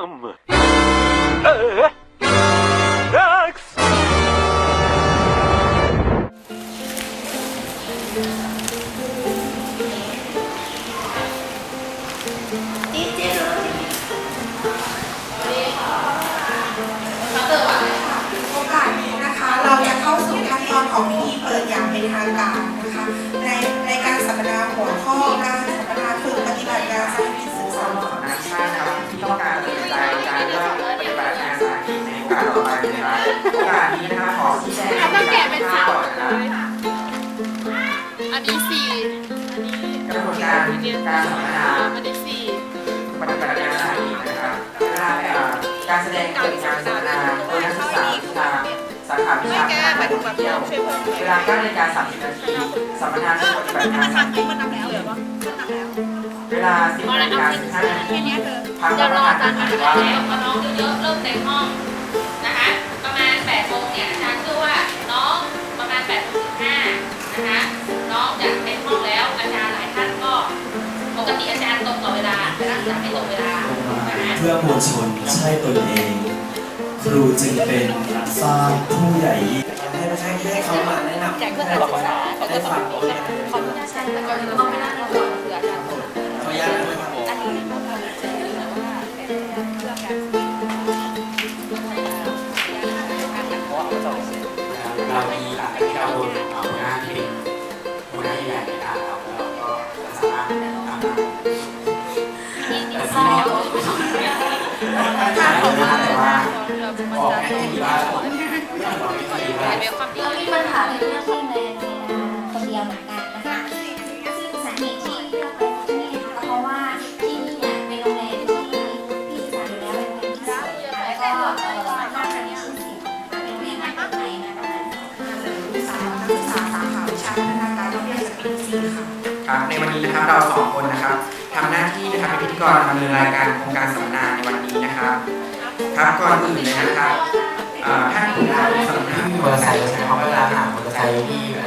Damn! Uh, Dags! โนนี้สี่กระบวนการการสัมมนาอันนี้สี่ปฏิบัติงานสาธิตนะครับลาเอ่อการแสดงเกิดงานสัมมนาโดยนักศึกษาวิชาสาขาวิชาการท่องเที่ยวเวลา9นาฬิกา30นาทีสัมมนาปฏิบัติงานสาธิตเวลา10นาฬิกา15นาทีทางเดี๋ยวรอประอาธาจารย์มาอว่าแล้วน้องเยอะๆเริ่มเต็มห้องนะคะประมาณ8โมงเนี่ยอาจารย์เชื่อว่าน้องประมาณ8โมง นะคะน้องจะเต็มห้องแล้วอาจารย์หลายท่านก็ปกติอาจารย์ตรงต่อเวลาแต่นักศึกษาไม่ตรงเวลานะคะเพื่อมวลชนใช่ตนเอง ครูจึงเป็นสร้างผู้ใหญ่ยิ่งให้ให้ให้เขามาแนะนำแจกเพื่อนการศึกษาเขาก็ต้องมีขออนุญาตอาจารย์แต่ก่อนอื่นต้องไปนั่งก่อนเผื่ออาจารย์ตรงขออนุญาตนะครับอันนี้เราจะเจอว่าเป็นเรื่องการเรามี หัวหน้าในะครับแล้วก็สามารถทำได้แต่ที่ไม่ได้แต่ว่าบอกแค่ทีว่า นจากปีสี่ค่ะครับในวันนี้นะครับเราสองคนนะครับทำหน้าที่นะครับเป็นพิธีกรดำเนินรายการโครงการสัมมนาในวันนี้นะครับครับก่อนอื่นเลยนะครับเอ่อท่านผู้นำสัมมนาที่มอเตอร์ไซค์ใช้ความเวลาหามอเตอร์ไซค์ที่อะไร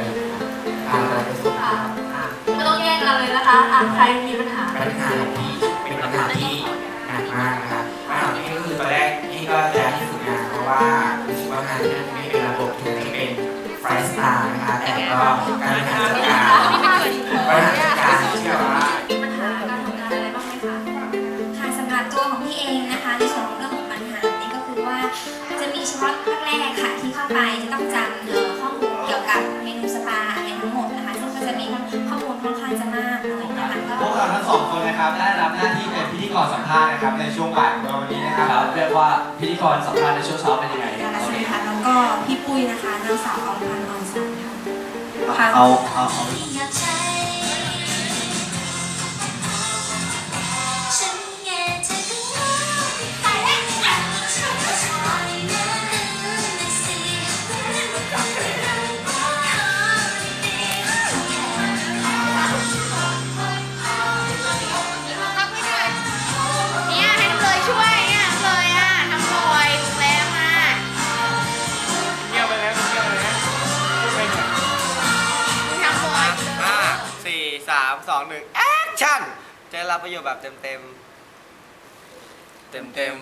ทางการไปส่งไม่ต้องแยกกันเลยนะคะอะใครมีปัญหาปัญหาที่เป็นปัญหาที่หนักมากนะครับปัญหาที่ก็คือตอนแรกที่ก็จะที่ฝึกงานเพราะว่ารู้สึกว่างานที่นั่นไม่เป็นระบบถูกที่เป็นไฟสตาร์นะคะแต่ก็การบริหารจัดการ จะมีเฉพาะแรกๆค่ะที่เข้าไปจะต้องจำเอ่อข้อมูลเกี่ยวกับเมนูสปาอะไรทั้งหมดนะคะซึ่งก็จะมีข้อมูลค่อนข้างจะมากหน่อยนะคะก็พวกเราทั้งสองคนนะครับได้รับหน้าที่เป็นพิธีกรสัมภาษณ์นะครับในช่วงบ่ายของเราวันนี้นะครับครับเรียกว่าพิธีกรสัมภาษณ์ในช่วงเช้าเป็นยังไงการสวัสดีค่ะแล้วก็พี่ปุ้ยนะคะนางสาวอรพันธ์ออนสันค่ะ เอาเอาเอา อยากใช้ามสองหนึ่งแอคชั่นจะรับประโยชน์แบบเต็มเต็มเต็มเต็ม